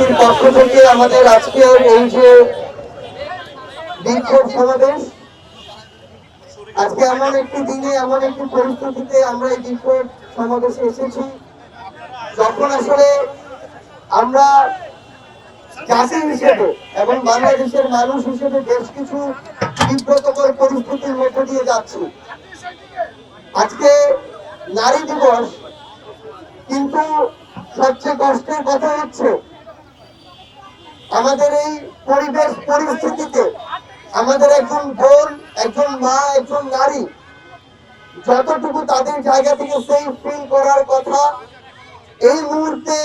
পার্টির পক্ষ থেকে আমাদের আজকের এই যে বিক্ষোভ সমাবেশ, আজকে এমন একটি দিনে, এমন একটি পরিস্থিতিতে আমরা এই বিক্ষোভ সমাবেশে এসেছি। যখন আসলে আমরা জাতি হিসেবে এবং বাংলাদেশের মানুষ হিসেবে বেশ কিছু বিব্রতকর পরিস্থিতির মধ্যে দিয়ে যাচ্ছি। আজকে নারী দিবস কিন্তু সবচেয়ে কষ্টের কথা হচ্ছে আমাদের এই পরিবেশ পরিস্থিতিতে আমাদের একজন বোন, একজন মা, একজন নারী যতটুকু তাদের জায়গা থেকে সেফ ফিল করার কথা, এই মুহূর্তে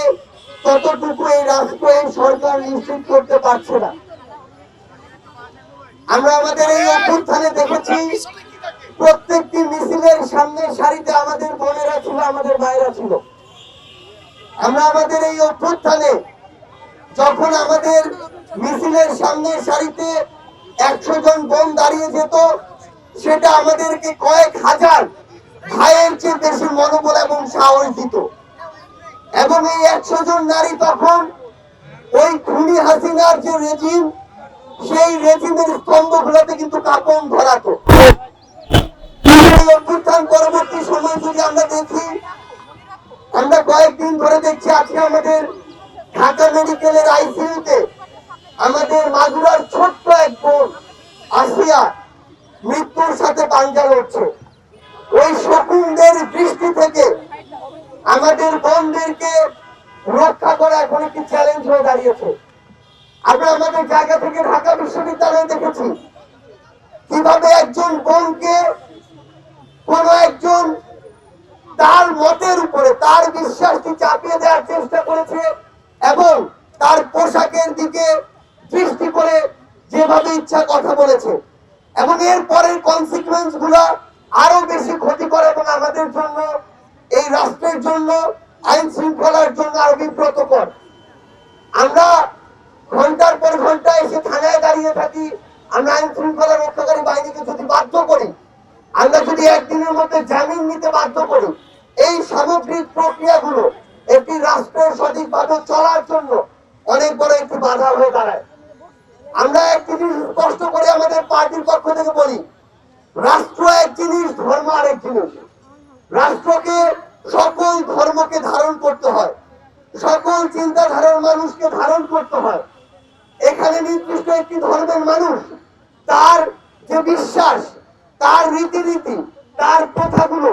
ততটুকু এই রাষ্ট্র, এই সরকার নিশ্চিত করতে পারছে না। আমরা আমাদের এই অভ্যুত্থানে দেখেছি, প্রত্যেকটি মিছিলের সামনের সারিতে আমাদের বোনেরা ছিল, আমাদের মায়েরা ছিল। আমরা আমাদের এই অভ্যুত্থানে যখন আমাদের মিছিলের সামনের সারিতে একশো জন বোন দাঁড়িয়ে যেত, সেটা আমাদেরকে কয়েক হাজার ভাইয়ের চেয়ে বেশি মনোবল এবং সাহস দিত। এবং এই একশো জন নারী তখন ওই খুনি হাসিনার যে রেজিম সেই রেজিমের স্তম্ভগুলোতে কিন্তু কাপন ধরাতো। অভ্যুত্থান পরবর্তী সময় যদি আমরা দেখি, আমরা কয়েকদিন ধরে দেখছি আজকে আমাদের ঢাকা মেডিকেলের আইসিইউতে আমাদের মাগুরার ছোট্ট এক বোন আসিয়া মৃত্যুর সাথে পাঞ্জা লড়ছে। ওই শকুনদের দৃষ্টি থেকে আমাদের বোনদেরকে রক্ষা করা এখন একটি চ্যালেঞ্জ হয়ে দাঁড়িয়েছে। আমরা আমাদের জায়গা থেকে ঢাকা বিশ্ববিদ্যালয়ে দেখেছি কীভাবে একজন বোনকে কোন একজন তার মতের উপরে, তার বিশ্বাসকে চাপিয়ে দেওয়ার চেষ্টা করেছে এবং তার পোশাকের দিকে দৃষ্টি করে যেভাবে ইচ্ছা কথা বলেছে এবং এর পরের কনসিকুয়েন্স গুলো আরও বেশি ক্ষতি করে এবং আমাদের জন্য, এই রাষ্ট্রের জন্য, আইন শৃঙ্খলার জন্য আরও বিব্রতকর আমরা ঘণ্টার পর ঘণ্টা এসে থানায় দাঁড়িয়ে থাকি, আমরা আইন শৃঙ্খলা রক্ষাকারী বাহিনীকে যদি বাধ্য করি, আমরা যদি একদিনের মধ্যে জামিন নিতে বাধ্য করি, এই সামগ্রিক প্রক্রিয়াগুলো একটি রাষ্ট্রের সঠিকভাবে চলার জন্য অনেক বড় একটি বাধা হয়ে দাঁড়ায়। আমরা একটি জিনিস স্পষ্ট করে আমাদের পার্টির পক্ষ থেকে বলি রাষ্ট্র এক জিনিস, ধর্ম আরেক জিনিস। রাষ্ট্রকে সকল ধর্মকে ধারণ করতে হয়। সকল চিন্তাধারার মানুষকে ধারণ করতে হয়। এখানে নির্দিষ্ট একটি ধর্মের মানুষ, তার যে বিশ্বাস, তার রীতিনীতি, তার কথাগুলো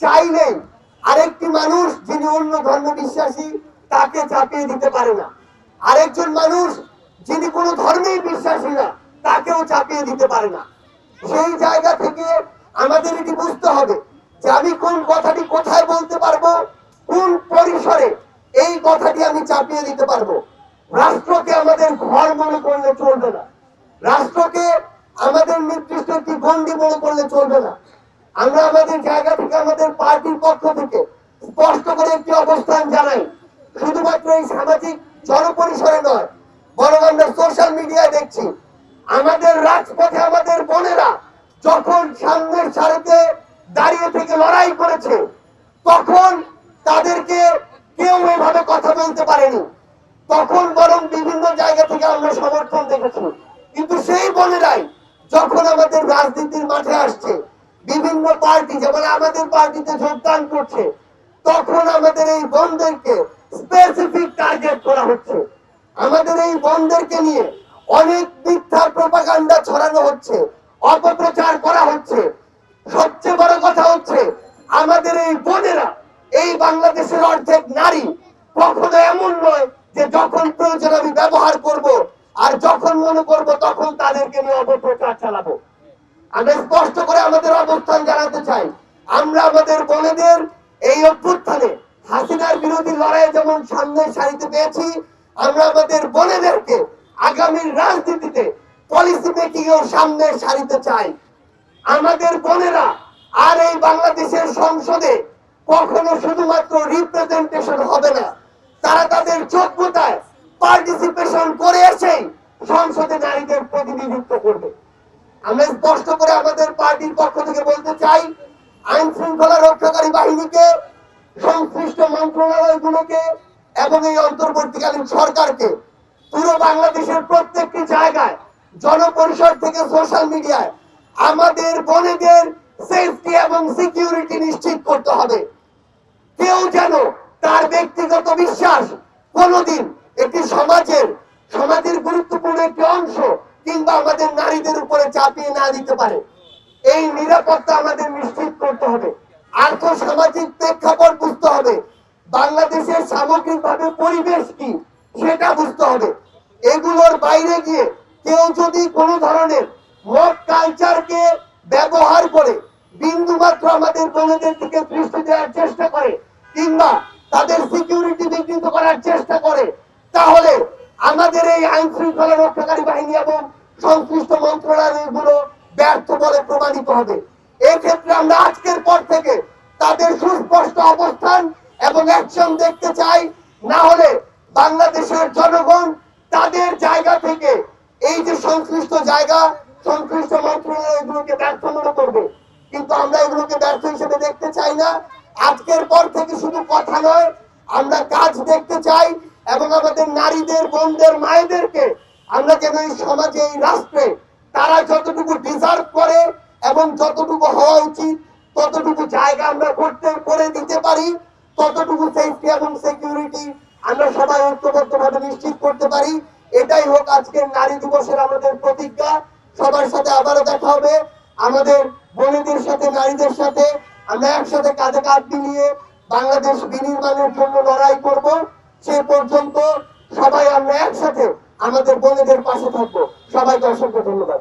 চাইলেই আরেকটি মানুষ যিনি অন্য ধর্ম বিশ্বাসী, তাকে চাপিয়ে দিতে পারে না। আরেকজন মানুষ যিনি কোনো ধর্মেই বিশ্বাসী না, তাকেও চাপিয়ে দিতে পারে না। সেই জায়গা থেকে আমাদের এটি বুঝতে হবে যে আমি কোন কথাটি কোথায় বলতে পারব, কোন পরিসরে এই কথাটি আমি চাপিয়ে দিতে পারব। রাষ্ট্রকে আমাদের ঘর মনে করলে চলবে না। রাষ্ট্রকে আমাদের নির্দিষ্ট একটি গন্ডি মনে করলে চলবে না। আমরা আমাদের জায়গা থেকে, আমাদের পার্টির পক্ষ থেকে স্পষ্ট করে একটি অবস্থান জানাই। শুধুমাত্র এই সামাজিক জনপরিসরে নয় পারেনি। তখন বরং বিভিন্ন জায়গা থেকে আমরা সমর্থন দেখেছি। কিন্তু সেই বোনেরাই যখন আমাদের রাজনীতির মাঠে আসছে, বিভিন্ন পার্টি, যেমন আমাদের পার্টিতে যোগদান করছে, তখন আমাদের এই বোনদেরকে স্পেসিফিক টার্গেট করা হচ্ছে। আমাদের এই বোনদেরকে নিয়ে অনেক মিথ্যা প্রপাগান্ডা ছড়ানো হচ্ছে, অপপ্রচার করা হচ্ছে। সবচেয়ে বড় কথা হচ্ছে, আমাদের এই বোনেরা, এই বাংলাদেশের অর্ধেক নারী কখনো এমন নয় যে যখন প্রয়োজন আমি ব্যবহার করব, আর যখন মনে করব তখন তাদেরকে নিয়ে অপপ্রচার চালাবো। আমরা স্পষ্ট করে আমাদের অবস্থান জানাতে চাই। আমরা আমাদের বোনেদের এই অভ্যুত্থানে হাসিনার বিরোধী লড়াই যেমন সামনের সারিতে পেয়েছি, আমরা আমাদের বোনেদেরকে আগামীর রাজনীতিতে পলিসি মেকিং এও সামনে সারিতে চাই। আমাদের বোনেরা আর এই বাংলাদেশের সংসদে কখনো শুধুমাত্র রিপ্রেজেন্টেশন হবে না। তারা তাদের যোগ্যতায় পার্টিসিপেশন করে এসেই সংসদে নারীদের প্রতিনিধিত্ব করবে। আমরা স্পষ্ট করে আমাদের পার্টির পক্ষ থেকে বলতে চাই, আইন শৃঙ্খলা রক্ষাকারী বাহিনীকে, সংশ্লিষ্ট মন্ত্রণালয়গুলোকে এবং এই অন্তর্বর্তীকালীন সরকারকে পুরো বাংলাদেশের প্রত্যেকটি জায়গায়, জনপরিষদ থেকে সোশ্যাল মিডিয়ায় আমাদের বোনেদের সেফটি এবং সিকিউরিটি নিশ্চিত করতে হবে। কেউ যেন তার ব্যক্তিগত বিশ্বাস কোনোদিন একটি সমাজের সমাজের গুরুত্বপূর্ণ একটি অংশ কিংবা আমাদের নারীদের উপরে চাপিয়ে না দিতে পারে। এই নিরাপত্তা আমাদের নিশ্চিত করতে হবে। আর্থ সামাজিক প্রেক্ষাপট বুঝতে হবে। বাংলাদেশের সামগ্রিকভাবে পরিবেশ কি, সেটা বুঝতে হবে। এগুলোর বাইরে গিয়ে চেষ্টা করে তাহলে আমাদের এই আইন শৃঙ্খলা রক্ষাকারী বাহিনী এবং সংশ্লিষ্ট মন্ত্রণালয়গুলো ব্যর্থ বলে প্রমাণিত হবে। এক্ষেত্রে আমরা আজকের পর থেকে তাদের সুস্পষ্ট অবস্থান এবং অ্যাকশন দেখতে চাই। না হলে বাংলাদেশের জনগণ তাদের জায়গা থেকে এই যে সংশ্লিষ্ট জায়গা, সংশ্লিষ্ট মন্ত্রণালয়গুলোকে ব্যর্থ মনে করবে। কিন্তু আমরা এগুলোকে ব্যর্থ হিসেবে দেখতে চাই না। আজকের পর থেকে শুধু কথা নয় আমরা কাজ দেখতে চাই এবং আমাদের নারীদের, বোনদের, মায়েদেরকে আমরা যেন এই সমাজে, এই রাষ্ট্রে তারা যতটুকু ডিজার্ভ করে এবং যতটুকু হওয়া উচিত, ততটুকু জায়গা আমরা করতে, করে দিতে পারি, ততটুকু সেফটি এবং সিকিউরিটি আমরা সবাই ঐক্যবদ্ধভাবে নিশ্চিত করতে পারি। এটাই হোক আজকের নারী দিবসের আমাদের প্রতিজ্ঞা। সবার সাথে আবারও দেখা হবে। আমাদের বোনেদের সাথে, নারীদের সাথে আমরা একসাথে কাঁধে কাঁধ মিলিয়ে বাংলাদেশ বিনির্মাণের জন্য লড়াই করব, সে পর্যন্ত সবাই আমরা একসাথে আমাদের বোনেদের পাশে থাকব। সবাইকে অসংখ্য ধন্যবাদ।